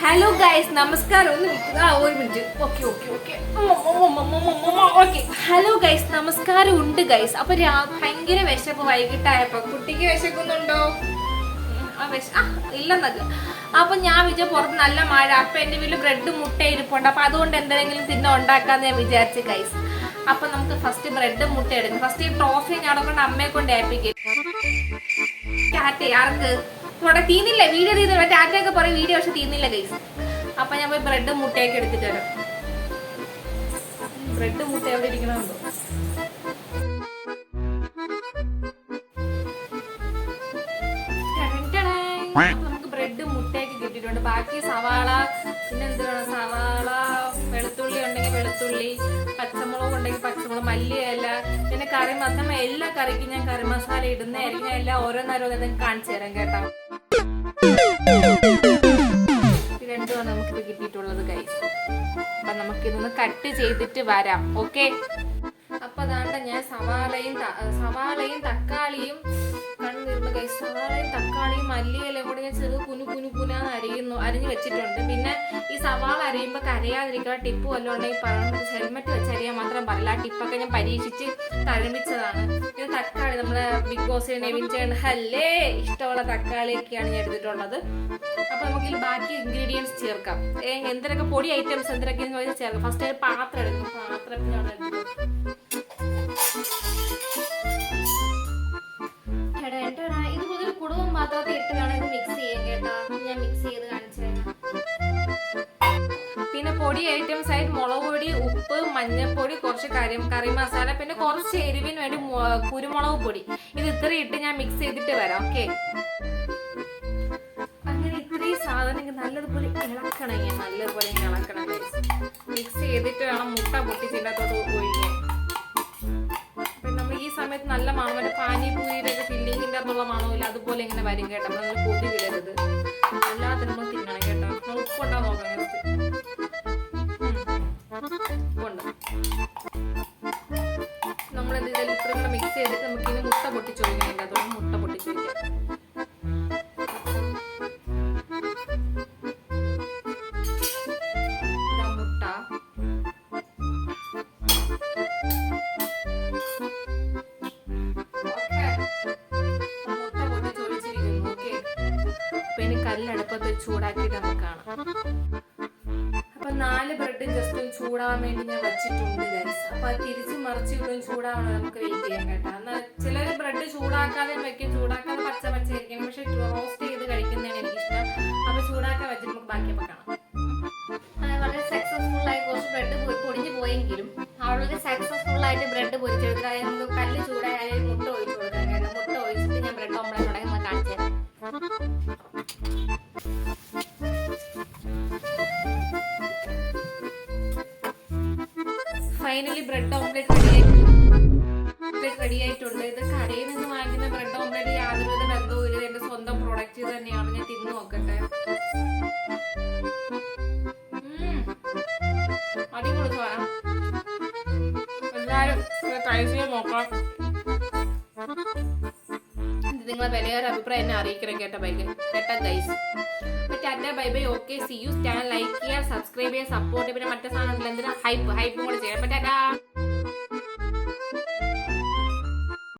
Hello guys നമസ്കാരം ഒന്ന് ആ, ഒരു മിനിറ്റ്. ഹലോ ഗൈസ് നമസ്കാരം ഉണ്ട് ഗൈസ് അപ്പൊ ഭയങ്കര വിശപ്പ് വൈകിട്ടായപ്പോ കുട്ടിക്ക് വിശക്കുന്നുണ്ടോ? ആ ഇല്ലെന്നൊക്കെ അപ്പൊ ഞാൻ വിചാരിച്ച പുറത്ത് നല്ല മഴ. അപ്പൊ എന്റെ വീട്ടിൽ ബ്രെഡ് മുട്ട ഇരിപ്പുണ്ട് അപ്പൊ അതുകൊണ്ട് എന്തെങ്കിലും തിന്ന ഉണ്ടാക്കാന്ന് ഞാൻ വിചാരിച്ചു ഗൈസ് അപ്പൊ നമുക്ക് ഫസ്റ്റ് ബ്രെഡ് മുട്ട എടുക്കും. ഫസ്റ്റ് ഈ ട്രോഫി ഞാൻ കൊണ്ട് അമ്മയെ കൊണ്ട് ഏൽപ്പിക്കും. ആർക്ക്? ഇവിടെ തീന്നില്ല? വീഡിയോ തീർന്നില്ല ടാറ്റയൊക്കെ പറയും വീഡിയോ പക്ഷെ തീന്നില്ല ഗൈസ് അപ്പൊ ഞാൻ പോയി ബ്രെഡും മുട്ടയൊക്കെ എടുത്തിട്ട് വരാം. ബ്രെഡ് മുട്ട എവിടെ ടടൻ. നമുക്ക് ബ്രെഡ് മുട്ടയൊക്കെ കിട്ടിയിട്ടുണ്ട്. ബാക്കി സവാള പിന്നെ എന്താണ് സവാള വെളുത്തുള്ളി ഉണ്ടെങ്കിൽ വെളുത്തുള്ളി പച്ചമുളക് ഉണ്ടെങ്കിൽ പച്ചമുളക് മല്ലിയില പിന്നെ കറി മസാല എല്ലാ കറിക്കും ഞാൻ കറി മസാല ഇടുന്നതായിരിക്കും. ഞാൻ എല്ലാം ഓരോന്നോരോന്ന് കാണിച്ചു തരാം കേട്ടോ. രണ്ടുമാണ് നമുക്ക് കിട്ടിയിട്ടുള്ളത് കൈസ് അപ്പൊ നമുക്ക് ഇതൊന്ന് കട്ട് ചെയ്തിട്ട് വരാം ഓക്കെ അപ്പൊ അതാണ്ട് ഞാൻ സവാളയും സവാളയും തക്കാളിയും സവാളയും തക്കാളിയും മല്ലിയെല്ലാം കൂടി ഞാൻ ചെറു കുനു കുനു കുനാന്ന് അരിയുന്നു അരിഞ്ഞു വെച്ചിട്ടുണ്ട്. പിന്നെ ഈ സവാള അരിയുമ്പോൾ കരയാതിരിക്കുക ടിപ്പ് വല്ലതും ഉണ്ടെങ്കിൽ പറയുന്നത് ഹെൽമെറ്റ് വെച്ച് അരിയാൻ മാത്രം പറയില്ല ആ ടിപ്പൊക്കെ ഞാൻ പരീക്ഷിച്ച് തഴമിച്ചതാണ് പിന്നെ തക്കാളി നമ്മളെ ബിഗ് ബോസ് നെവിൻ ചേട്ടൻ. ഹല്ലേ ഇഷ്ടമുള്ള തക്കാളിയൊക്കെയാണ് ഞാൻ എടുത്തിട്ടുള്ളത്. അപ്പൊ നമുക്ക് ഈ ബാക്കി ഇൻഗ്രീഡിയൻസ് ചേർക്കാം. എന്തൊക്കെ പൊടി ഐറ്റംസ് ചോദിച്ചാൽ ചേർക്കാം. ഫസ്റ്റ് പാത്രം എടുക്കും. പാത്രം പൊടി ഐറ്റംസ് ആയിട്ട് മുളക് പൊടി ഉപ്പ് മഞ്ഞൾപ്പൊടി കുറച്ച് കറി കറി മസാല പിന്നെ കുറച്ച് എരിവിന് വേണ്ടി കുരുമുളക് പൊടി. ഇത് ഇത്ര ഇട്ട് ഞാൻ മിക്സ് ചെയ്തിട്ട് വരാം ഓക്കെ അങ്ങനെ ഇത്രയും സാധനങ്ങൾ നല്ലതുപോലെ ഇളക്കണം ഞാൻ നല്ലതുപോലെ ഇങ്ങനെ ഇളക്കണം മിക്സ് ചെയ്തിട്ട് വേണം മുട്ട പൊട്ടിച്ചിട്ടത്തോട്ട് ഒഴിക്കാൻ. പിന്നെ നമ്മൾ ഈ സമയത്ത് നല്ല മണം മറ്റേ പാനിപൂരിയുടെ ഒക്കെ അകത്തുള്ള മണമില്ല അതുപോലെ ഇങ്ങനെ വരും കേട്ടോ. നമ്മൾ കൊതി വിടരുത്. അല്ലാതെ നമ്മൾ തിന്നണം കേട്ടോ. നമ്മൾ ഉപ്പുണ്ടാ നോക്കാം ഉപ്പുണ്ട് നമ്മളിത് ഇതിൽ ഇത്രയും കൂടെ മിക്സ് ചെയ്തിട്ട് നമുക്ക് ഇനി മുട്ട പൊട്ടിച്ചു അതിന്റെ അതുകൊണ്ട് മുട്ട പൊട്ടിച്ച് കല്ലടുപ്പത്ത് ചൂടാക്കിയിട്ട് നമുക്ക് കാണാം. നാല് ബ്രെഡ് ജസ്റ്റ് ഒന്ന് ചൂടാവാൻ വേണ്ടി ഞാൻ വെച്ചിട്ടുണ്ട് ഗൈസ് അപ്പൊ അത് തിരിച്ച് മറിച്ച് ഇവിടെ ചൂടാവണം. നമുക്ക് വെയിറ്റ് ചെയ്യാൻ കേട്ടോ. എന്നാൽ ചിലർ ബ്രെഡ് ചൂടാക്കാതെ വെക്കും ചൂടാക്കാതെ പച്ച പച്ച ആയിരിക്കും പക്ഷെ റോസ്റ്റ് ചെയ്ത് കഴിക്കുന്നതാണ് എനിക്കിഷ്ടം. അപ്പൊ ചൂടാക്കാൻ വെച്ചിട്ട് നമുക്ക് ബാക്കി കാണാം. വളരെ സക്സസ്ഫുൾ ആയി കുറച്ച് ബ്രെഡ് പൊടിഞ്ഞു പോയെങ്കിലും വളരെ സക്സസ്ഫുൾ ആയിട്ട് ബ്രെഡ് നമുക്ക് കല്ല് ചൂടായാലും finally bread omelette ready ready ആയിട്ടുണ്ട്. ഇത് കടയിൽ നിന്ന് വാങ്ങിക്കുന്ന ബ്രെഡ് ഓംലെറ്റ് യാതൊരുവിധ ബന്ധവും ഇല്ല എന്റെ സ്വന്തം പ്രൊഡക്റ്റ് തന്നെയാണ്. ഞാൻ തിന്നു നോക്കട്ടെ. അടിപൊളി നിങ്ങളെ വിലയേറെ അഭിപ്രായം എന്നെ അറിയിക്കണം കേട്ടോ ബൈക്ക് കേട്ടോ guys tata bye bye okay see you Stan like ചെയ്യുക സബ്സ്ക്രൈബ് ചെയ്യുക സപ്പോർട്ട് പിന്നെ മറ്റേ സാധനം എന്തിനാ ഹൈപ്പ് ഹൈപ്പും കൂടെ ചെയ്യാം. ടാറ്റാ